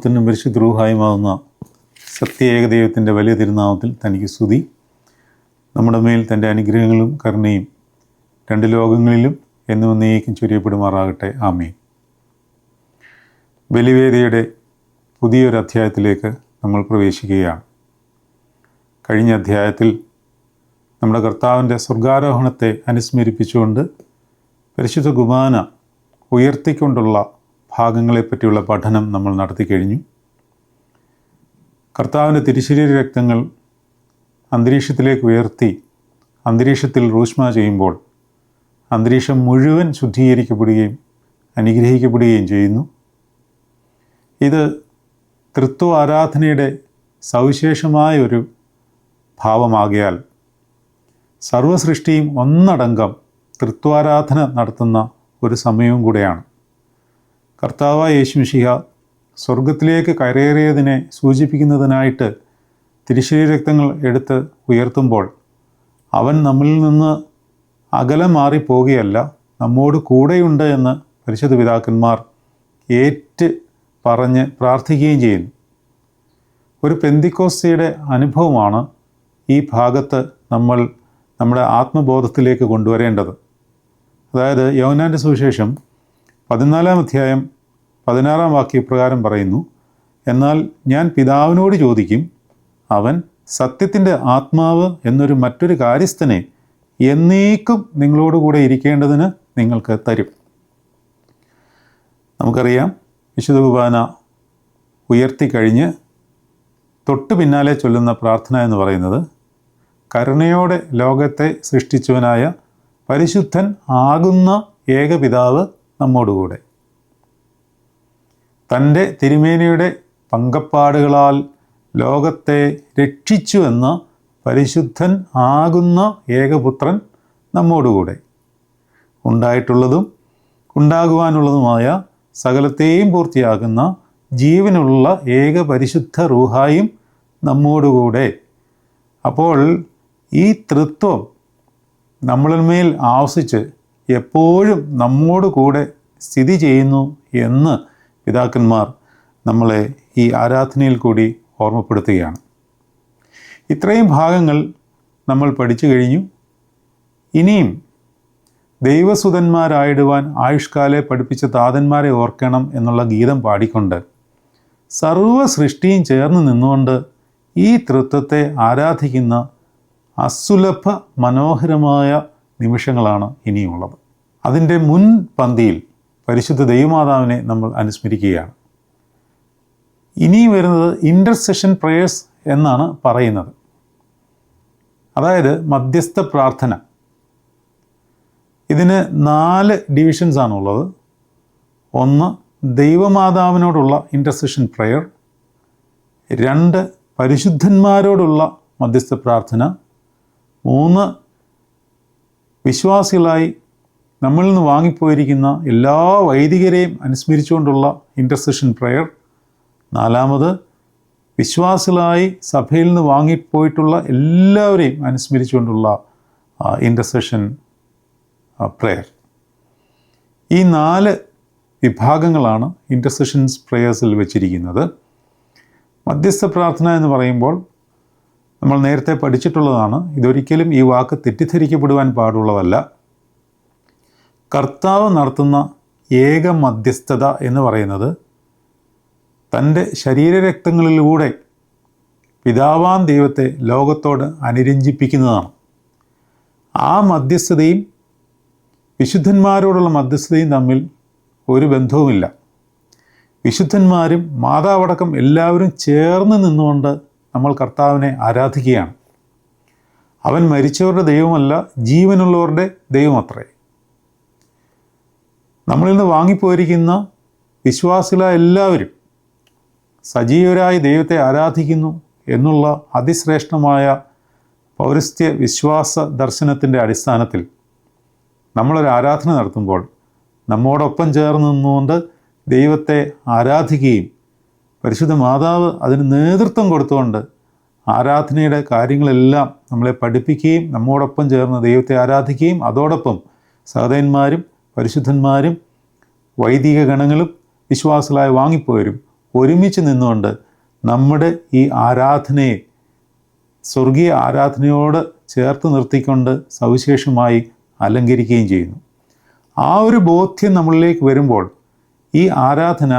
പുത്രനും പരിശുദ്ധ റൂഹായുമാവുന്ന സത്യ ഏകദൈവത്തിന്റെ വലിയ തിരുനാമത്തിൽ തനിക്ക് സ്തുതി. നമ്മുടെ മേൽ തന്റെ അനുഗ്രഹങ്ങളും കരുണയും രണ്ട് ലോകങ്ങളിലും എന്നും നീക്കം ചൊരിയപ്പെടുമാറാകട്ടെ. ആമേ ബലിവേദിയുടെ പുതിയൊരു അധ്യായത്തിലേക്ക് നമ്മൾ പ്രവേശിക്കുകയാണ്. കഴിഞ്ഞ അധ്യായത്തിൽ നമ്മുടെ കർത്താവിന്റെ സ്വർഗാരോഹണത്തെ അനുസ്മരിപ്പിച്ചുകൊണ്ട് പരിശുദ്ധ കുമാന ഉയർത്തിക്കൊണ്ടുള്ള ഭാഗങ്ങളെപ്പറ്റിയുള്ള പഠനം നമ്മൾ നടത്തി കഴിഞ്ഞു. കർത്താവിന്റെ തിരുശരീര രക്തങ്ങൾ അന്തരീക്ഷത്തിലേക്ക് ഉയർത്തി അന്തരീക്ഷത്തിൽ റൂഷ്മ ചെയ്യുമ്പോൾ അന്തരീക്ഷം മുഴുവൻ ശുദ്ധീകരിക്കപ്പെടുകയും അനുഗ്രഹിക്കപ്പെടുകയും ചെയ്യുന്നു. ഇത് തൃത്വ ആരാധനയുടെ സവിശേഷമായ ഒരു ഭാവമാകിയാൽ സർവസൃഷ്ടിയും ഒന്നടങ്കം തൃത്വാരാധന നടത്തുന്ന ഒരു സമയവും കൂടെയാണ്. കർത്താവായ യേശുമിഷിഹ സ്വർഗത്തിലേക്ക് കയറേറിയതിനെ സൂചിപ്പിക്കുന്നതിനായിട്ട് തിരുശരീര രക്തങ്ങൾ എടുത്ത് ഉയർത്തുമ്പോൾ അവൻ നമ്മിൽ നിന്ന് അകലെ മാറിപ്പോകുകയല്ല നമ്മോട് കൂടെയുണ്ട് എന്ന് പരിശുദ്ധ പിതാക്കന്മാർ ഏറ്റ് പറഞ്ഞ് പ്രാർത്ഥിക്കുകയും ചെയ്യുന്നു. ഒരു പെന്തിക്കോസ്തയുടെ അനുഭവമാണ് ഈ ഭാഗത്ത് നമ്മൾ നമ്മുടെ ആത്മബോധത്തിലേക്ക് കൊണ്ടുവരേണ്ടത്. അതായത് യൗനാന്റെ സുവിശേഷം പതിനാലാം അധ്യായം പതിനാറാം വാക്യപ്രകാരം പറയുന്നു എന്നാൽ ഞാൻ പിതാവിനോട് ചോദിക്കും അവൻ സത്യത്തിന്റെ ആത്മാവ് എന്നൊരു മറ്റൊരു കാര്യസ്ഥനെ എന്നേക്കും നിങ്ങളോടുകൂടെ ഇരിക്കേണ്ടതിന് നിങ്ങൾക്ക് തരും. നമുക്കറിയാം വിശുദ്ധ കുർബാന ഉയർത്തിക്കഴിഞ്ഞ് തൊട്ടു പിന്നാലെ ചൊല്ലുന്ന പ്രാർത്ഥന എന്ന് പറയുന്നത് കരുണയോടെ ലോകത്തെ സൃഷ്ടിച്ചവനായ പരിശുദ്ധൻ ആകുന്ന ഏകപിതാവ് നമ്മോടുകൂടെ. തന്റെ തിരുമേനിയുടെ പങ്കപ്പാടുകളാൽ ലോകത്തെ രക്ഷിച്ചുവെന്ന് പരിശുദ്ധൻ ആകുന്ന ഏകപുത്രൻ നമ്മോടുകൂടെ. ഉണ്ടായിട്ടുള്ളതും ഉണ്ടാകുവാനുള്ളതുമായ സകലത്തെയും പൂർത്തിയാകുന്ന ജീവനുള്ള ഏക പരിശുദ്ധ റൂഹായും നമ്മോടുകൂടെ. അപ്പോൾ ഈ തൃത്വം നമ്മളിന്മേൽ ആവസിച്ച് എപ്പോഴും നമ്മോട് കൂടെ സ്ഥിതി ചെയ്യുന്നു എന്ന് പിതാക്കന്മാർ നമ്മളെ ഈ ആരാധനയിൽ കൂടി ഓർമ്മപ്പെടുത്തുകയാണ്. ഇത്രയും ഭാഗങ്ങൾ നമ്മൾ പഠിച്ചു കഴിഞ്ഞു. ഇനിയും ദൈവസുതന്മാരായിടുവാൻ ആയുഷ്കാലെ പഠിപ്പിച്ച താതന്മാരെ ഓർക്കണം എന്നുള്ള ഗീതം പാടിക്കൊണ്ട് സർവ സൃഷ്ടിയും ചേർന്ന് നിന്നുകൊണ്ട് ഈ തൃത്വത്തെ ആരാധിക്കുന്ന അസുലഭ മനോഹരമായ നിമിഷങ്ങളാണ് ഇനിയുള്ളത്. അതിന്റെ മുൻ പന്തിയിൽ പരിശുദ്ധ ദൈവമാതാവിനെ നമ്മൾ അനുസ്മരിക്കുകയാണ്. ഇനി വരുന്നത് ഇന്റർസെഷൻ പ്രേയേഴ്സ് എന്നാണ് പറയുന്നത്. അതായത് മധ്യസ്ഥ പ്രാർത്ഥന. ഇതിന് നാല് ഡിവിഷൻസ് ആണുള്ളത്. ഒന്ന് ദൈവമാതാവിനോടുള്ള ഇന്റർസെഷൻ പ്രയർ രണ്ട് പരിശുദ്ധന്മാരോടുള്ള മധ്യസ്ഥ പ്രാർത്ഥന. മൂന്ന് വിശ്വാസികളായി നമ്മളിൽ നിന്ന് വാങ്ങിപ്പോയിരിക്കുന്ന എല്ലാ വൈദികരെയും അനുസ്മരിച്ചുകൊണ്ടുള്ള ഇന്റർസെഷൻ പ്രയർ നാലാമത് വിശ്വാസികളായി സഭയിൽ നിന്ന് വാങ്ങിപ്പോയിട്ടുള്ള എല്ലാവരെയും അനുസ്മരിച്ചുകൊണ്ടുള്ള ഇന്റർസെഷൻ പ്രയർ ഈ നാല് വിഭാഗങ്ങളാണ് ഇന്റർസെഷൻസ് പ്രയേഴ്സിൽ വെച്ചിരിക്കുന്നത്. മധ്യസ്ഥ പ്രാർത്ഥന എന്ന് പറയുമ്പോൾ നമ്മൾ നേരത്തെ പഠിച്ചിട്ടുള്ളതാണ്. ഇതൊരിക്കലും ഈ വാക്ക് തെറ്റിദ്ധരിക്കപ്പെടുവാൻ പാടുള്ളതല്ല. കർത്താവ് നടത്തുന്ന ഏക മധ്യസ്ഥത എന്ന് പറയുന്നത് തന്റെ ശരീരരക്തങ്ങളിലൂടെ പിതാവാൻ ദൈവത്തെ ലോകത്തോട് അനുരഞ്ജിപ്പിക്കുന്നതാണ്. ആ മധ്യസ്ഥതയും വിശുദ്ധന്മാരോടുള്ള മധ്യസ്ഥതയും തമ്മിൽ ഒരു ബന്ധവുമില്ല. വിശുദ്ധന്മാരും മാതാവടക്കം എല്ലാവരും ചേർന്ന് നിന്നുകൊണ്ട് നമ്മൾ കർത്താവിനെ ആരാധിക്കുകയാണ്. അവൻ മരിച്ചവരുടെ ദൈവമല്ല ജീവനുള്ളവരുടെ ദൈവമത്രേ. നമ്മളിൽ നിന്ന് വാങ്ങിപ്പോയിരിക്കുന്ന വിശ്വാസികളായ എല്ലാവരും സജീവരായി ദൈവത്തെ ആരാധിക്കുന്നു എന്നുള്ള അതിശ്രേഷ്ഠമായ പൗരസ്ത്യ വിശ്വാസ ദർശനത്തിന്റെ അടിസ്ഥാനത്തിൽ നമ്മളൊരു ആരാധന നടത്തുമ്പോൾ നമ്മോടൊപ്പം ചേർന്ന് നിന്നുകൊണ്ട് ദൈവത്തെ ആരാധിക്കുകയും പരിശുദ്ധ മാതാവ് അതിന് നേതൃത്വം കൊടുത്തുകൊണ്ട് ആരാധനയുടെ കാര്യങ്ങളെല്ലാം നമ്മളെ പഠിപ്പിക്കുകയും നമ്മോടൊപ്പം ചേർന്ന് ദൈവത്തെ ആരാധിക്കുകയും അതോടൊപ്പം സഹോദരന്മാരും പരിശുദ്ധന്മാരും വൈദിക ഗണങ്ങളും വിശ്വാസികളായി വാങ്ങിപ്പോരും ഒരുമിച്ച് നിന്നുകൊണ്ട് നമ്മുടെ ഈ ആരാധനയെ സ്വർഗീയ ആരാധനയോട് ചേർത്ത് നിർത്തിക്കൊണ്ട് സവിശേഷമായി അലങ്കരിക്കുകയും ചെയ്യുന്നു. ആ ഒരു ബോധ്യം നമ്മളിലേക്ക് വരുമ്പോൾ ഈ ആരാധന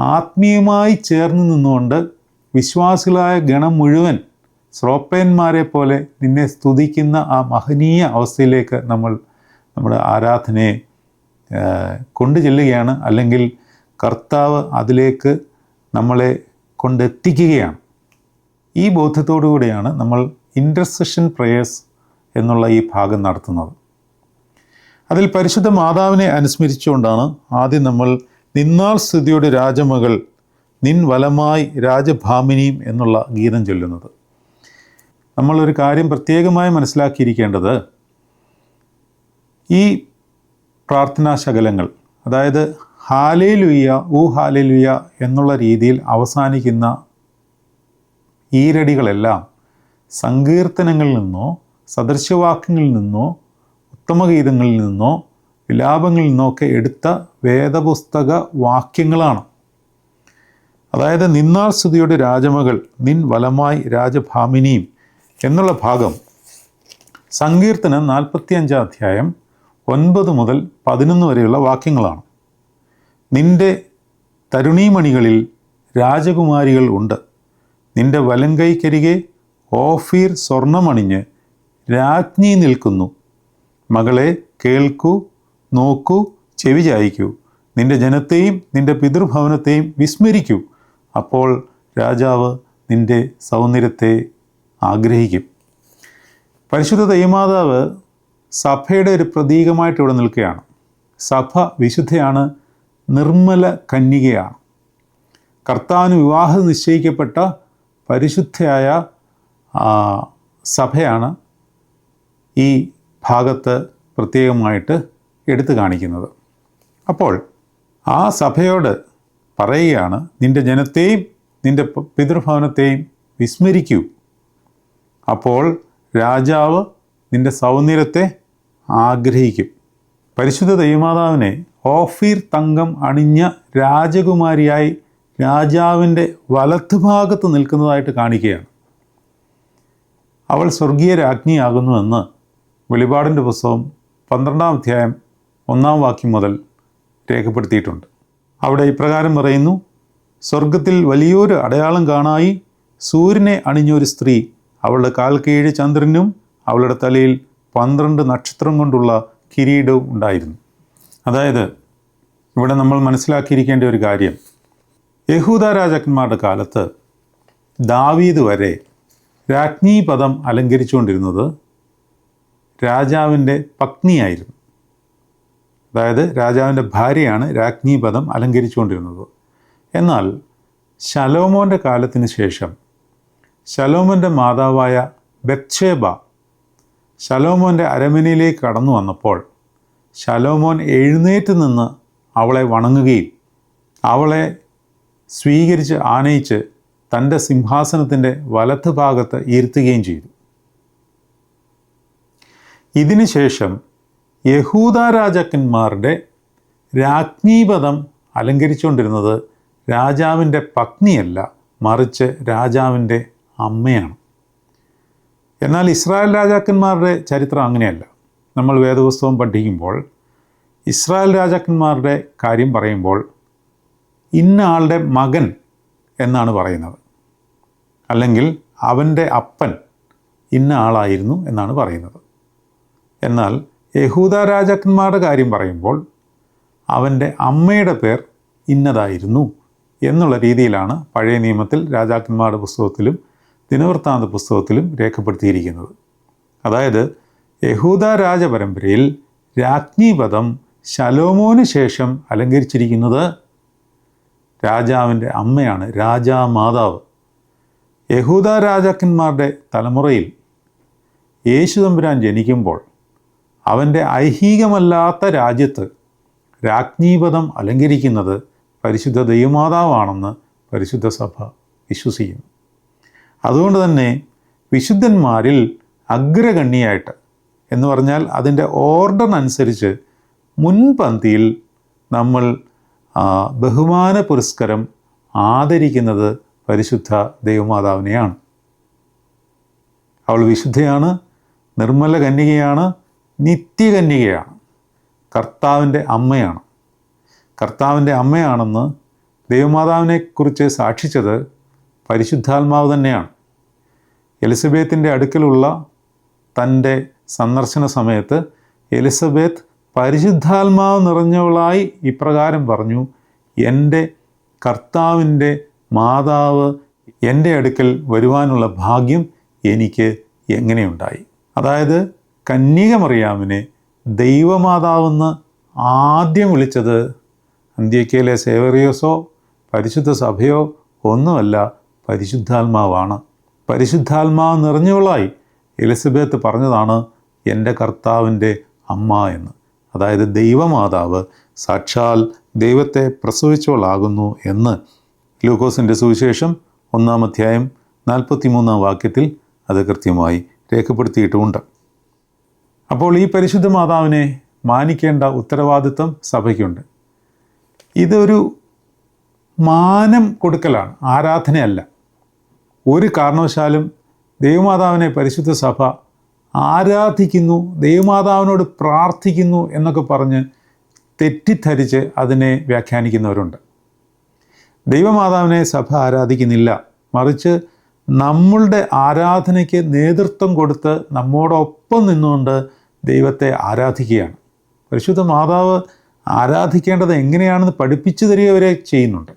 ആത്മീയമായി ചേർന്ന് നിന്നുകൊണ്ട് വിശ്വാസികളായ ഗണം മുഴുവൻ ശ്രോപ്പയന്മാരെ പോലെ നിന്നെ സ്തുതിക്കുന്ന ആ മഹനീയ അവസ്ഥയിലേക്ക് നമ്മൾ നമ്മുടെ ആരാധനയെ കൊണ്ടു ചെല്ലുകയാണ് അല്ലെങ്കിൽ കർത്താവ് അതിലേക്ക് നമ്മളെ കൊണ്ടെത്തിക്കുകയാണ്. ഈ ബോധ്യത്തോടു കൂടിയാണ് നമ്മൾ ഇന്റർസെഷൻ പ്രേയേഴ്സ് എന്നുള്ള ഈ ഭാഗം നടത്തുന്നത്. അതിൽ പരിശുദ്ധ മാതാവിനെ അനുസ്മരിച്ചുകൊണ്ടാണ് ആദ്യം നമ്മൾ നിന്നാൾ സ്തുതിയുടെ രാജമകൾ നിൻ വലമായി രാജഭാമിനിയും എന്നുള്ള ഗീതം ചൊല്ലുന്നത്. നമ്മളൊരു കാര്യം പ്രത്യേകമായി മനസ്സിലാക്കിയിരിക്കേണ്ടത് ഈ പ്രാർത്ഥനാ ശകലങ്ങൾ അതായത് ഹാലേലുയ്യ ഊ ഹാലേലുയ്യ എന്നുള്ള രീതിയിൽ അവസാനിക്കുന്ന ഈരടികളെല്ലാം സങ്കീർത്തനങ്ങളിൽ നിന്നോ സദൃശവാക്യങ്ങളിൽ നിന്നോ ഉത്തമഗീതങ്ങളിൽ നിന്നോ വിലാപങ്ങളിൽ നിന്നൊക്കെ എടുത്ത വേദപുസ്തക വാക്യങ്ങളാണ്. അതായത് നിന്നാൾ സ്തുതിയുടെ രാജമകൾ നിൻ വലമായി രാജഭാമിനിയും എന്നുള്ള ഭാഗം. സങ്കീർത്തനം നാൽപ്പത്തിയഞ്ചാം അധ്യായം ഒൻപത് മുതൽ പതിനൊന്ന് വരെയുള്ള വാക്യങ്ങളാണ്. നിന്റെ തരുണീമണികളിൽ രാജകുമാരികൾ ഉണ്ട്. നിന്റെ വലങ്കൈക്കരികെ ഓഫീർ സ്വർണമണിഞ്ഞ് രാജ്ഞി നിൽക്കുന്നു. മകളെ കേൾക്കൂ നോക്കൂ ചെവി ചായ്ക്കൂ. നിന്റെ ജനത്തെയും നിന്റെ പിതൃഭവനത്തെയും വിസ്മരിക്കൂ. അപ്പോൾ രാജാവ് നിന്റെ സൗന്ദര്യത്തെ ആഗ്രഹിക്കും. പരിശുദ്ധ ദൈവമാതാവ് സഭയുടെ ഒരു പ്രതീകമായിട്ട് ഇവിടെ നിൽക്കുകയാണ്. സഭ വിശുദ്ധയാണ് നിർമ്മല കന്യകയാണ്. കർത്താവിന് വിവാഹം നിശ്ചയിക്കപ്പെട്ട പരിശുദ്ധയായ സഭയാണ് ഈ ഭാഗത്ത് പ്രത്യേകമായിട്ട് എടുത്തു കാണിക്കുന്നത്. അപ്പോൾ ആ സഭയോട് പറയുകയാണ് നിന്റെ ജനത്തെയും നിന്റെ പ- പിതൃഭവനത്തെയും വിസ്മരിക്കൂ. അപ്പോൾ രാജാവ് നിന്റെ സൗന്ദര്യത്തെ ആഗ്രഹിക്കും. പരിശുദ്ധ ദൈവമാതാവിനെ ഓഫീർ തങ്കം അണിഞ്ഞ രാജകുമാരിയായി രാജാവിന്റെ വലത്തുഭാഗത്ത് നിൽക്കുന്നതായിട്ട് കാണിക്കുകയാണ്. അവൾ സ്വർഗീയ രാജ്ഞിയാകുന്നുവെന്ന് വെളിപാടിന്റെ പുസ്തകം പന്ത്രണ്ടാം അധ്യായം ഒന്നാം വാക്യം മുതൽ രേഖപ്പെടുത്തിയിട്ടുണ്ട്. അവിടെ ഇപ്രകാരം പറയുന്നു സ്വർഗത്തിൽ വലിയൊരു അടയാളം കാണായി സൂര്യനെ അണിഞ്ഞൊരു സ്ത്രീ അവളുടെ കാൽ കീഴ് ചന്ദ്രനും അവളുടെ തലയിൽ പന്ത്രണ്ട് നക്ഷത്രം കൊണ്ടുള്ള കിരീടവും ഉണ്ടായിരുന്നു. അതായത് ഇവിടെ നമ്മൾ മനസ്സിലാക്കിയിരിക്കേണ്ട ഒരു കാര്യം യഹൂദ രാജാക്കന്മാരുടെ കാലത്ത് ദാവീദ് വരെ രാജ്ഞി പദം അലങ്കരിച്ചുകൊണ്ടിരുന്നത് രാജാവിന്റെ പത്നിയായിരുന്നു. അതായത് രാജാവിന്റെ ഭാര്യയാണ് രാജ്ഞി പദം അലങ്കരിച്ചുകൊണ്ടിരുന്നത്. എന്നാൽ ശലോമോന്റെ കാലത്തിന് ശേഷം ശലോമോന്റെ മാതാവായ ബത്ഷേബ ശലോമോന്റെ അരമനയിലേക്ക് കടന്നു വന്നപ്പോൾ ശലോമോൻ എഴുന്നേറ്റ് നിന്ന് അവളെ വണങ്ങുകയും അവളെ സ്വീകരിച്ച് ആനയിച്ച് തന്റെ സിംഹാസനത്തിന്റെ വലത്ത് ഭാഗത്ത് ഇരുത്തുകയും ചെയ്തു. ഇതിനുശേഷം യഹൂദ രാജാക്കന്മാരുടെ രാജ്ഞീപദം അലങ്കരിച്ചുകൊണ്ടിരുന്നത് രാജാവിന്റെ പത്നിയല്ല മറിച്ച് രാജാവിന്റെ അമ്മയാണ്. എന്നാൽ ഇസ്രായേൽ രാജാക്കന്മാരുടെ ചരിത്രം അങ്ങനെയല്ല. നമ്മൾ വേദപുസ്തകം പഠിക്കുമ്പോൾ ഇസ്രായേൽ രാജാക്കന്മാരുടെ കാര്യം പറയുമ്പോൾ ഇന്ന ആളുടെ മകൻ എന്നാണ് പറയുന്നത്. അല്ലെങ്കിൽ അവന്റെ അപ്പൻ ഇന്ന ആളായിരുന്നു എന്നാണ് പറയുന്നത്. എന്നാൽ യഹൂദ രാജാക്കന്മാരുടെ കാര്യം പറയുമ്പോൾ അവന്റെ അമ്മയുടെ പേർ ഇന്നതായിരുന്നു എന്നുള്ള രീതിയിലാണ് പഴയ നിയമത്തിൽ രാജാക്കന്മാരുടെ പുസ്തകത്തിലും ദിനവൃത്താന്ത പുസ്തകത്തിലും രേഖപ്പെടുത്തിയിരിക്കുന്നത്. അതായത് യഹൂദ രാജപരമ്പരയിൽ രാജ്ഞിപദം ശലോമോന് ശേഷം അലങ്കരിച്ചിരിക്കുന്നത് രാജാവിന്റെ അമ്മയാണ് രാജാമാതാവ്. യഹൂദ രാജാക്കന്മാരുടെ തലമുറയിൽ യേശു തമ്പുരാൻ ജനിക്കുമ്പോൾ അവന്റെ ഐഹികമല്ലാത്ത രാജ്യത്ത് രാജ്ഞീപദം അലങ്കരിക്കുന്നത് പരിശുദ്ധ ദൈവമാതാവാണെന്ന് പരിശുദ്ധ സഭ വിശ്വസിക്കുന്നു. അതുകൊണ്ട് തന്നെ വിശുദ്ധന്മാരിൽ അഗ്രഗണ്യായിട്ട് എന്ന് പറഞ്ഞാൽ അതിന്റെ ഓർഡർ അനുസരിച്ച് മുൻപന്തിയിൽ നമ്മൾ ബഹുമാന പുരസ്കരം ആദരിക്കുന്നത് പരിശുദ്ധ ദൈവമാതാവിനെയാണ്. അവൾ വിശുദ്ധയാണ് നിർമ്മല കന്യകയാണ് നിത്യകന്യകയാണ്. കർത്താവിന്റെ അമ്മയാണ്. കർത്താവിന്റെ അമ്മയാണെന്ന് ദൈവമാതാവിനെക്കുറിച്ച് സാക്ഷിച്ചത് പരിശുദ്ധാത്മാവ് തന്നെയാണ്. എലിസബത്തിന്റെ അടുക്കലുള്ള തന്റെ സന്ദർശന സമയത്ത് എലിസബത്ത് പരിശുദ്ധാത്മാവ് നിറഞ്ഞവളായി ഇപ്രകാരം പറഞ്ഞു എന്റെ കർത്താവിന്റെ മാതാവ് എന്റെ അടുക്കൽ വരുവാനുള്ള ഭാഗ്യം എനിക്ക് എങ്ങനെയുണ്ടായി? അതായത് കന്യകമറിയാമിനെ ദൈവമാതാവെന്ന് ആദ്യം വിളിച്ചത് അന്ത്യക്കയിലെ സേവറിയോസോ പരിശുദ്ധ സഭയോ ഒന്നുമല്ല പരിശുദ്ധാത്മാവാണ്. പരിശുദ്ധാത്മാവ് നിറഞ്ഞവളായി എലിസബത്ത് പറഞ്ഞതാണ് എന്റെ കർത്താവിന്റെ അമ്മ എന്ന്. അതായത് ദൈവമാതാവ് സാക്ഷാൽ ദൈവത്തെ പ്രസവിച്ചവളാകുന്നു എന്ന്. ലൂക്കോസിന്റെ സുവിശേഷം ഒന്നാം അധ്യായം നാൽപ്പത്തിമൂന്നാം വാക്യത്തിൽ അത് കൃത്യമായി രേഖപ്പെടുത്തിയിട്ടുമുണ്ട്. അപ്പോൾ ഈ പരിശുദ്ധ മാതാവിനെ മാനിക്കേണ്ട ഉത്തരവാദിത്വം സഭയ്ക്കുണ്ട്. ഇതൊരു മാനം കൊടുക്കലാണ് ആരാധനയല്ല. ഒരു കാരണവശാലും ദൈവമാതാവിനെ പരിശുദ്ധ സഭ ആരാധിക്കുന്നു ദൈവമാതാവിനോട് പ്രാർത്ഥിക്കുന്നു എന്നൊക്കെ പറഞ്ഞ് തെറ്റിദ്ധരിച്ച് അതിനെ വ്യാഖ്യാനിക്കുന്നവരുണ്ട്. ദൈവമാതാവിനെ സഭ ആരാധിക്കുന്നില്ല. മറിച്ച് നമ്മളുടെ ആരാധനയ്ക്ക് നേതൃത്വം കൊടുത്ത് നമ്മോടൊപ്പം നിന്നുകൊണ്ട് ദൈവത്തെ ആരാധിക്കുകയാണ്. പരിശുദ്ധ മാതാവ് ആരാധിക്കേണ്ടത് എങ്ങനെയാണെന്ന് പഠിപ്പിച്ചു തരികവരെ ചെയ്യുന്നുണ്ട്.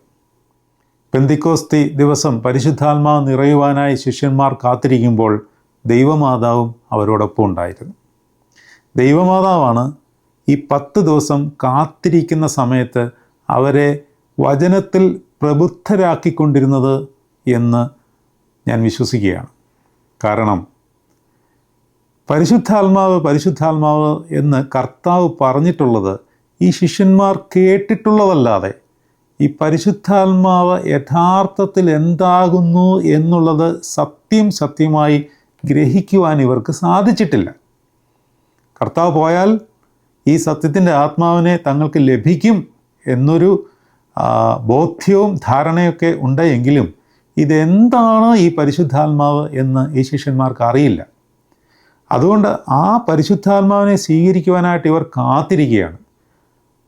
പെന്തിക്കോസ്തി ദിവസം പരിശുദ്ധാത്മാവ് നിറയുവാനായി ശിഷ്യന്മാർ കാത്തിരിക്കുമ്പോൾ ദൈവമാതാവും അവരോടൊപ്പം ഉണ്ടായിരുന്നു. ദൈവമാതാവാണ് ഈ പത്ത് ദിവസം കാത്തിരിക്കുന്ന സമയത്ത് അവരെ വചനത്തിൽ പ്രബുദ്ധരാക്കിക്കൊണ്ടിരുന്നത് എന്ന് ഞാൻ വിശ്വസിക്കുകയാണ്. കാരണം പരിശുദ്ധാത്മാവ് പരിശുദ്ധാത്മാവ് എന്ന് കർത്താവ് പറഞ്ഞിട്ടുള്ളത് ഈ ശിഷ്യന്മാർ കേട്ടിട്ടുള്ളതല്ലാതെ ഈ പരിശുദ്ധാത്മാവ് യഥാർത്ഥത്തിൽ എന്താകുന്നു എന്നുള്ളത് സത്യം സത്യമായി ഗ്രഹിക്കുവാൻ ഇവർക്ക് സാധിച്ചിട്ടില്ല. കർത്താവ് പോയാൽ ഈ സത്യത്തിന്റെ ആത്മാവിനെ തങ്ങൾക്ക് ലഭിക്കും എന്നൊരു ബോധ്യവും ധാരണയൊക്കെ ഉണ്ടെങ്കിലും ഇതെന്താണ് ഈ പരിശുദ്ധാത്മാവ് എന്ന് ഈ ശിഷ്യന്മാർക്ക് അറിയില്ല. അതുകൊണ്ട് ആ പരിശുദ്ധാത്മാവിനെ സ്വീകരിക്കുവാനായിട്ട് ഇവർ കാത്തിരിക്കുകയാണ്.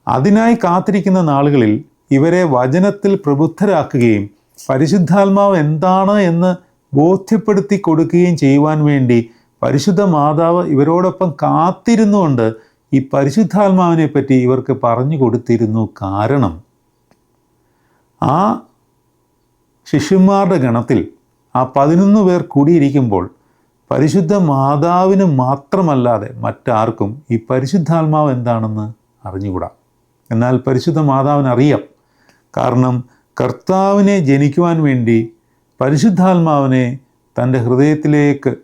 അതിനായി കാത്തിരിക്കുന്ന നാളുകളിൽ ഇവരെ വചനത്തിൽ പ്രബുദ്ധരാക്കുകയും പരിശുദ്ധാത്മാവ് എന്താണ് എന്ന് ബോധ്യപ്പെടുത്തി കൊടുക്കുകയും ചെയ്യുവാൻ വേണ്ടി പരിശുദ്ധ മാതാവ് ഇവരോടൊപ്പം കാത്തിരുന്നുകൊണ്ട് ഈ പരിശുദ്ധാത്മാവിനെ പറ്റി ഇവർക്ക് പറഞ്ഞു കൊടുത്തിരുന്നു കാരണം. ആ ശിഷ്യന്മാരുടെ ഗണത്തിൽ ആ പതിനൊന്ന് പേർ കൂടിയിരിക്കുമ്പോൾ പരിശുദ്ധ മാതാവിന് മാത്രമല്ലാതെ മറ്റാർക്കും ഈ പരിശുദ്ധാത്മാവ് എന്താണെന്ന് അറിഞ്ഞുകൂടാ. എന്നാൽ പരിശുദ്ധ മാതാവിന് അറിയാം കാരണം കർത്താവിനെ ജനിക്കുവാൻ വേണ്ടി പരിശുദ്ധാത്മാവിനെ തന്റെ ഹൃദയത്തിലേക്ക്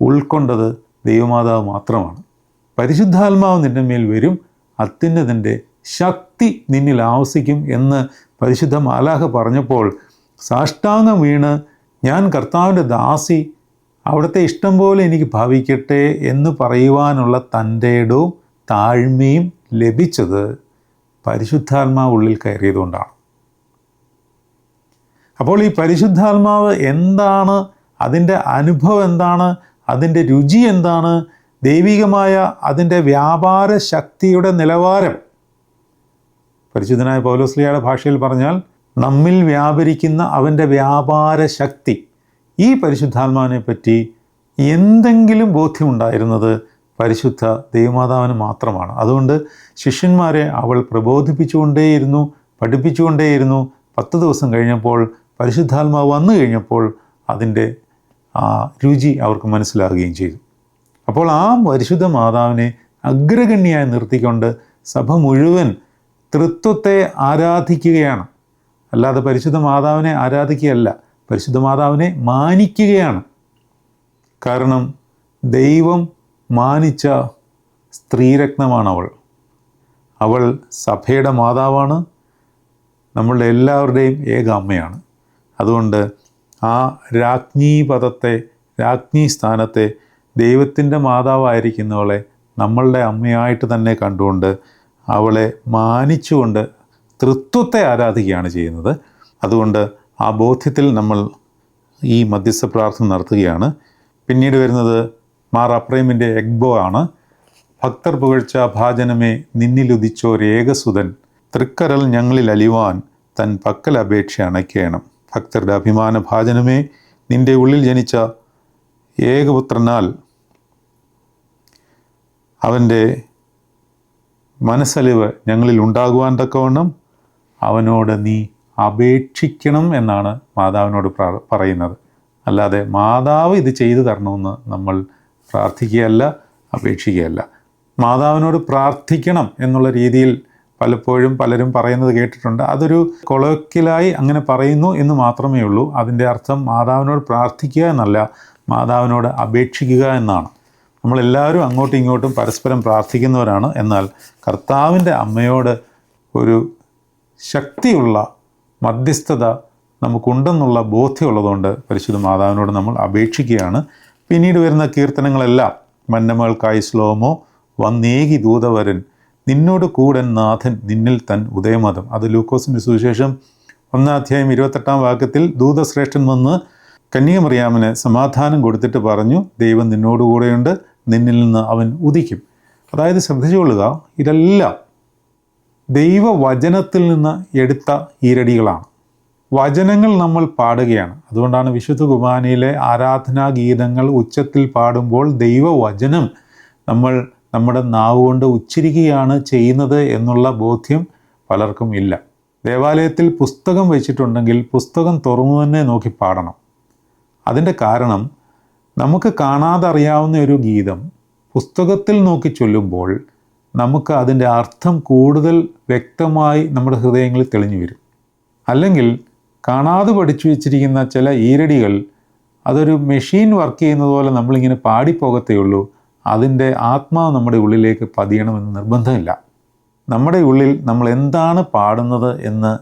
ഉൾക്കൊണ്ടത് ദൈവമാതാവ് മാത്രമാണ്. പരിശുദ്ധാത്മാവ് നിന്റെ മേൽ വരും അത്യുന്നതിന്റെ ശക്തി നിന്നിൽ ആവസിക്കും എന്ന് പരിശുദ്ധ മാലാഹ പറഞ്ഞപ്പോൾ സാഷ്ടാംഗം വീണ് ഞാൻ കർത്താവിന്റെ ദാസി അവിടുത്തെ ഇഷ്ടം പോലെ എനിക്ക് ഭാവിക്കട്ടെ എന്ന് പറയുവാനുള്ള തന്റെ ഇടവും താഴ്മയും ലഭിച്ചത് പരിശുദ്ധാത്മാവ് ഉള്ളിൽ കയറിയതുകൊണ്ടാണ് അപ്പോൾ ഈ പരിശുദ്ധാത്മാവ് എന്താണ്? അതിന്റെ അനുഭവം എന്താണ്? അതിന്റെ രുചി എന്താണ്? ദൈവികമായ അതിന്റെ വ്യാപാര ശക്തിയുടെ നിലവാരം. പരിശുദ്ധനായ പൗലോസ്ലിയുടെ ഭാഷയിൽ പറഞ്ഞാൽ നമ്മിൽ വ്യാപരിക്കുന്ന അവന്റെ വ്യാപാര ശക്തി. ഈ പരിശുദ്ധാത്മാവിനെ പറ്റി എന്തെങ്കിലും ബോധ്യമുണ്ടായിരുന്നത് പരിശുദ്ധ ദൈവമാതാവിന് മാത്രമാണ്. അതുകൊണ്ട് ശിഷ്യന്മാരെ അവൾ പ്രബോധിപ്പിച്ചുകൊണ്ടേയിരുന്നു പഠിപ്പിച്ചുകൊണ്ടേയിരുന്നു. പത്ത് ദിവസം കഴിഞ്ഞപ്പോൾ പരിശുദ്ധാത്മാവ് വന്നു കഴിഞ്ഞപ്പോൾ അതിന്റെ രുചി അവർക്ക് മനസ്സിലാകുകയും ചെയ്തു. അപ്പോൾ ആ പരിശുദ്ധ മാതാവിനെ അഗ്രഗണ്യായി നിർത്തിക്കൊണ്ട് സഭ മുഴുവൻ തൃത്വത്തെ ആരാധിക്കുകയാണ്. അല്ലാതെ പരിശുദ്ധ മാതാവിനെ ആരാധിക്കുകയല്ല. പരിശുദ്ധ മാതാവിനെ മാനിക്കുകയാണ്. കാരണം ദൈവം മാനിച്ച സ്ത്രീരത്നമാണ് അവൾ. അവൾ സഭയുടെ മാതാവാണ്. നമ്മളുടെ എല്ലാവരുടെയും ഏക അമ്മയാണ്. അതുകൊണ്ട് ആ രാജ്ഞി പദത്തെ രാജ്ഞി സ്ഥാനത്തെ ദൈവത്തിന്റെ മാതാവായിരിക്കുന്നവളെ നമ്മളുടെ അമ്മയായിട്ട് തന്നെ കണ്ടുകൊണ്ട് അവളെ മാനിച്ചുകൊണ്ട് തൃത്വത്തെ ആരാധിക്കുകയാണ് ചെയ്യുന്നത്. അതുകൊണ്ട് ആ ബോധ്യത്തിൽ നമ്മൾ ഈ മധ്യസ്ഥ പ്രാർത്ഥന നടത്തുകയാണ്. പിന്നീട് വരുന്നത് മാർ എഗ്ബോ ആണ്. ഭക്തർ പുകഴ്ച ഭാജനമേ നിന്നിലുദിച്ചോരേകസുതൻ തൃക്കരൽ ഞങ്ങളിൽ അലിവാൻ തൻ പക്കൽ അപേക്ഷ അണയ്ക്കണം. ഭക്തരുടെ അഭിമാന ഭാജനമേ നിന്റെ ഉള്ളിൽ ജനിച്ച ഏകപുത്രനാൽ അവന്റെ മനസ്സലിവ് ഞങ്ങളിൽ ഉണ്ടാകുവാൻ തക്കവണ്ണം അവനോട് നീ അപേക്ഷിക്കണം എന്നാണ് മാതാവിനോട് പറയുന്നത്. അല്ലാതെ മാതാവ് ഇത് ചെയ്തു തരണമെന്ന് നമ്മൾ പ്രാർത്ഥിക്കുകയല്ല അപേക്ഷിക്കുകയല്ല. മാതാവിനോട് പ്രാർത്ഥിക്കണം എന്നുള്ള രീതിയിൽ പലപ്പോഴും പലരും പറയുന്നത് കേട്ടിട്ടുണ്ട്. അതൊരു കൊളോക്കിലായി അങ്ങനെ പറയുന്നു എന്ന് മാത്രമേ ഉള്ളൂ. അതിന്റെ അർത്ഥം മാതാവിനോട് പ്രാർത്ഥിക്കുക എന്നല്ല മാതാവിനോട് അപേക്ഷിക്കുക എന്നാണ്. നമ്മളെല്ലാവരും അങ്ങോട്ടും ഇങ്ങോട്ടും പരസ്പരം പ്രാർത്ഥിക്കുന്നവരാണ്. എന്നാൽ കർത്താവിന്റെ അമ്മയോട് ഒരു ശക്തിയുള്ള മധ്യസ്ഥത നമുക്കുണ്ടെന്നുള്ള ബോധ്യമുള്ളതുകൊണ്ട് പരിശുദ്ധ മാതാവിനോട് നമ്മൾ അപേക്ഷിക്കുകയാണ്. പിന്നീട് വരുന്ന കീർത്തനങ്ങളെല്ലാം മന്നമകൾക്കായി ശ്ലോമോ വന്നേകി ദൂതവരൻ നിന്നോട് കൂടൻ നാഥൻ നിന്നിൽ തൻ ഉദയമതം. അത് ലൂക്കോസിന്റെ സുവിശേഷം ഒന്നാം അധ്യായം ഇരുപത്തെട്ടാം വാക്യത്തിൽ ദൂതശ്രേഷ്ഠൻ വന്ന് കന്യകമറിയാമന് സമാധാനം കൊടുത്തിട്ട് പറഞ്ഞു ദൈവം നിന്നോടുകൂടെയുണ്ട് നിന്നിൽ നിന്ന് അവൻ ഉദിക്കും. അതായത് ശ്രദ്ധിച്ചുകൊള്ളുക ഇതെല്ലാം ദൈവവചനത്തിൽ നിന്ന് എടുത്ത ഈരടികളാണ്. വചനങ്ങൾ നമ്മൾ പാടുകയാണ്. അതുകൊണ്ടാണ് വിശുദ്ധ കുർബാനയിലെ ആരാധനാ ഗീതങ്ങൾ ഉച്ചത്തിൽ പാടുമ്പോൾ ദൈവവചനം നമ്മൾ നമ്മുടെ നാവ് കൊണ്ട് ഉച്ചരിക്കുകയാണ് ചെയ്യുന്നത് എന്നുള്ള ബോധ്യം പലർക്കും ഇല്ല. ദേവാലയത്തിൽ പുസ്തകം വെച്ചിട്ടുണ്ടെങ്കിൽ പുസ്തകം തുറന്നു തന്നെ നോക്കി പാടണം. അതിന്റെ കാരണം നമുക്ക് കാണാതെ അറിയാവുന്ന ഒരു ഗീതം പുസ്തകത്തിൽ നോക്കി ചൊല്ലുമ്പോൾ നമുക്ക് അതിന്റെ അർത്ഥം കൂടുതൽ വ്യക്തമായി നമ്മുടെ ഹൃദയങ്ങളിൽ തെളിഞ്ഞു വരും. അല്ലെങ്കിൽ കാണാതെ പഠിച്ചു വെച്ചിരിക്കുന്ന ചില ഈരടികൾ അതൊരു മെഷീൻ വർക്ക് ചെയ്യുന്നത് പോലെ നമ്മളിങ്ങനെ പാടിപ്പോകത്തേ ഉള്ളൂ അതിന്റെ ആത്മാവ് നമ്മുടെ ഉള്ളിലേക്ക് പതിയണമെന്ന് നിർബന്ധമില്ല. നമ്മുടെ ഉള്ളിൽ നമ്മൾ എന്താണ് പാടുന്നത് എന്ന്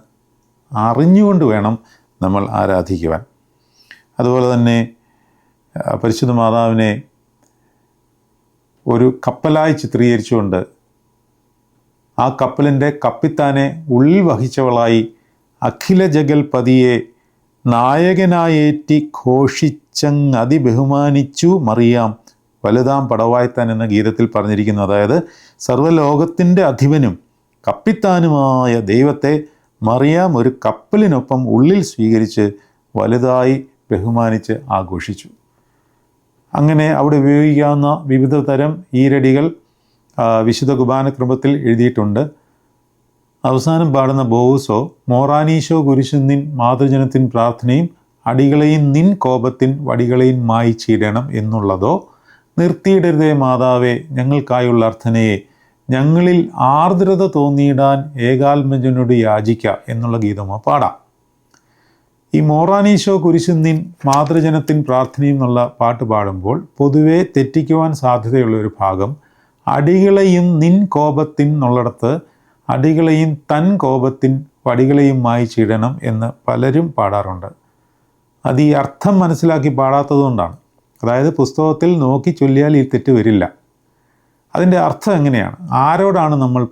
അറിഞ്ഞുകൊണ്ട് വേണം നമ്മൾ ആരാധിക്കുവാൻ. അതുപോലെ തന്നെ പരിശുദ്ധ മാതാവിനെ ഒരു കപ്പലായി ചിത്രീകരിച്ചുകൊണ്ട് ആ കപ്പലിന്റെ കപ്പിത്താനെ ഉള്ളിൽ വഹിച്ചവളായി അഖില ജഗൽപതിയെ നായകനായേറ്റി ഘോഷിച്ചങ് അതിബഹുമാനിച്ചു മറിയാം. വലുതാം പടവായത്താൻ എന്ന ഗീതത്തിൽ പറഞ്ഞിരിക്കുന്നു. അതായത് സർവലോകത്തിന്റെ അധിപനും കപ്പിത്താനുമായ ദൈവത്തെ മറിയാം ഒരു കപ്പലിനൊപ്പം ഉള്ളിൽ സ്വീകരിച്ച് വലുതായി ബഹുമാനിച്ച് ആഘോഷിച്ചു. അങ്ങനെ അവിടെ ഉപയോഗിക്കാവുന്ന വിവിധ തരം ഈരടികൾ വിശുദ്ധ കുബാന കുടുംബത്തിൽ എഴുതിയിട്ടുണ്ട്. അവസാനം പാടുന്ന ബോവുസോ മോറാനീശോ ഗുരുശുന്നിൻ മാതൃജനത്തിൻ പ്രാർത്ഥനയും അടികളെയും നിൻ കോപത്തിൻ വടികളെയും മായിച്ചിടണം എന്നുള്ളതോ നിർത്തിയിടരുതേ മാതാവേ ഞങ്ങൾക്കായുള്ള അർത്ഥനയെ ഞങ്ങളിൽ ആർദ്രത തോന്നിയിടാൻ ഏകാത്മജനോട് യാചിക്ക എന്നുള്ള ഗീതമോ പാടാം. ഈ മോറാനീശോ കുരിശുന്നിൻ മാതൃജനത്തിൻ പ്രാർത്ഥനയും എന്നുള്ള പാട്ട് പാടുമ്പോൾ പൊതുവെ തെറ്റിക്കുവാൻ സാധ്യതയുള്ള ഒരു ഭാഗം അടികളെയും നിൻ കോപത്തിൻ എന്നുള്ളിടത്ത് അടികളെയും തൻ കോപത്തിൻ വടികളെയും ചീടണം എന്ന് പലരും പാടാറുണ്ട്. അത് ഈ അർത്ഥം മനസ്സിലാക്കി പാടാത്തതുകൊണ്ടാണ് അതായത് പുസ്തകത്തിൽ നോക്കി ചൊല്ലിയാൽ ഈ തെറ്റ് വരില്ല. അതിന്റെ അർത്ഥം എങ്ങനെയാണ്? ആരോടാണ് നമ്മൾ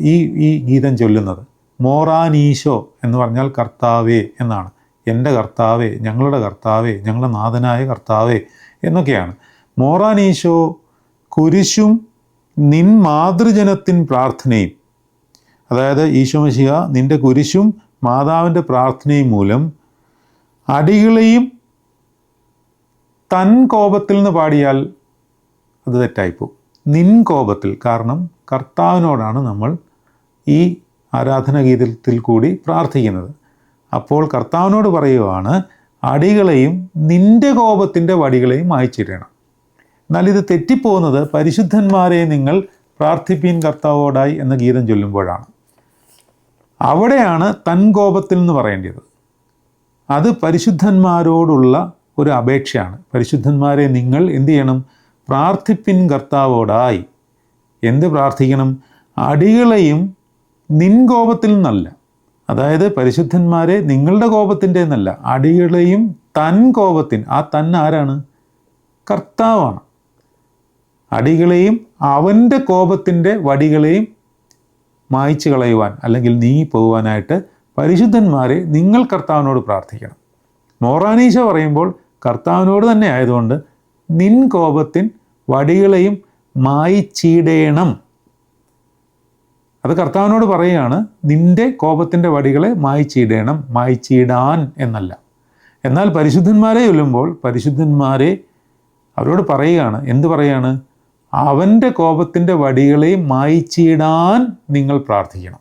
ഈ ഈ ഗീതം ചൊല്ലുന്നത്? മോറാനീശോ എന്ന് പറഞ്ഞാൽ കർത്താവേ എന്നാണ്. എന്റെ കർത്താവേ ഞങ്ങളുടെ കർത്താവേ ഞങ്ങളുടെ നാഥനായ കർത്താവേ എന്നൊക്കെയാണ്. മോറാനീശോ കുരിശും നിൻ മാതൃജനത്തിൻ പ്രാർത്ഥനയും. അതായത് ഈശോമശിഹ നിന്റെ കുരിശും മാതാവിന്റെ പ്രാർത്ഥനയും മൂലം അടികളെയും തൻ കോപത്തിൽ നിന്ന് പാടിയാൽ അത് തെറ്റായിപ്പോവും. നിൻ കോപത്തിൽ കാരണം കർത്താവിനോടാണ് നമ്മൾ ഈ ആരാധനാഗീതത്തിൽ കൂടി പ്രാർത്ഥിക്കുന്നത്. അപ്പോൾ കർത്താവിനോട് പറയുവാണ് അടികളെയും നിന്റെ കോപത്തിന്റെ വടികളെയും അയച്ചിടണം എന്നാൽ ഇത് തെറ്റിപ്പോകുന്നത് പരിശുദ്ധന്മാരെ നിങ്ങൾ പ്രാർത്ഥിപ്പീൻ കർത്താവോടായി എന്ന ഗീതം ചൊല്ലുമ്പോഴാണ്. അവിടെയാണ് തൻ കോപത്തിൽ എന്ന് പറയേണ്ടത് അത് പരിശുദ്ധന്മാരോടുള്ള ഒരു അപേക്ഷയാണ്. പരിശുദ്ധന്മാരെ നിങ്ങൾ എന്തു ചെയ്യണം? പ്രാർത്ഥിപ്പിൻ കർത്താവോടായി. എന്ത് പ്രാർത്ഥിക്കണം? അടികളെയും നിൻ കോപത്തിൽ നിന്നല്ല. അതായത് പരിശുദ്ധന്മാരെ നിങ്ങളുടെ കോപത്തിന്റെ എന്നല്ല അടികളെയും തൻ കോപത്തിൻ ആ തൻ ആരാണ്? കർത്താവാണ്. അടികളെയും അവന്റെ കോപത്തിന്റെ വടികളെയും മായ്ച്ചു കളയുവാൻ അല്ലെങ്കിൽ നീങ്ങി പോകുവാനായിട്ട് പരിശുദ്ധന്മാരെ നിങ്ങൾ കർത്താവിനോട് പ്രാർത്ഥിക്കണം. മോറാനീശ പറയുമ്പോൾ കർത്താവിനോട് തന്നെ ആയതുകൊണ്ട് നിൻ കോപത്തിൻ വടികളെയും മായിച്ചീടേണം. അത് കർത്താവിനോട് പറയുകയാണ് നിന്റെ കോപത്തിന്റെ വടികളെ മായ്ച്ചിടണം മായ്ച്ചിടാൻ എന്നല്ല. എന്നാൽ പരിശുദ്ധന്മാരെ ചൊല്ലുമ്പോൾ പരിശുദ്ധന്മാരെ അവരോട് പറയുകയാണ് എന്ത് പറയാണ് അവന്റെ കോപത്തിന്റെ വടികളെ മായ്ച്ചിടാൻ നിങ്ങൾ പ്രാർത്ഥിക്കണം.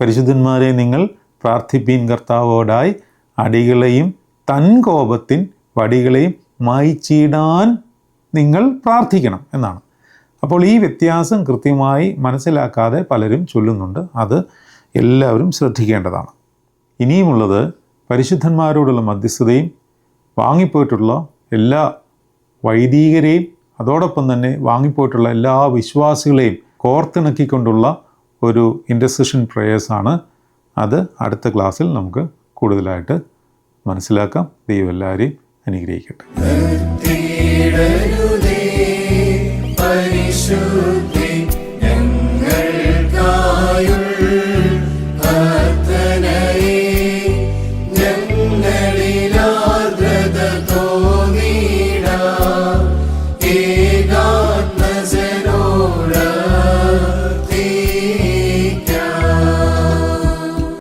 പരിശുദ്ധന്മാരെ നിങ്ങൾ പ്രാർത്ഥിപ്പീൻ കർത്താവോടായി അടികളെയും തൻ കോപത്തിൻ വടികളെയും മായ്ച്ചിടാൻ നിങ്ങൾ പ്രാർത്ഥിക്കണം എന്നാണ്. അപ്പോൾ ഈ വ്യത്യാസം കൃത്യമായി മനസ്സിലാക്കാതെ പലരും ചൊല്ലുന്നുണ്ട്. അത് എല്ലാവരും ശ്രദ്ധിക്കേണ്ടതാണ്. ഇനിയുമുള്ളത് പരിശുദ്ധന്മാരോടുള്ള മധ്യസ്ഥതയും വാങ്ങിപ്പോയിട്ടുള്ള എല്ലാ വൈദികരെയും അതോടൊപ്പം തന്നെ വാങ്ങിപ്പോയിട്ടുള്ള എല്ലാ വിശ്വാസികളെയും കോർത്തിണക്കിക്കൊണ്ടുള്ള ഒരു ഇന്റർസെഷൻ പ്രേയേഴ്സാണ് അത് അടുത്ത ക്ലാസ്സിൽ നമുക്ക് കൂടുതലായിട്ട് മനസ്സിലാക്കാം. ദൈവം എല്ലാവരെയും അനുഗ്രഹിക്കട്ടെ. പരിശുദ്ധ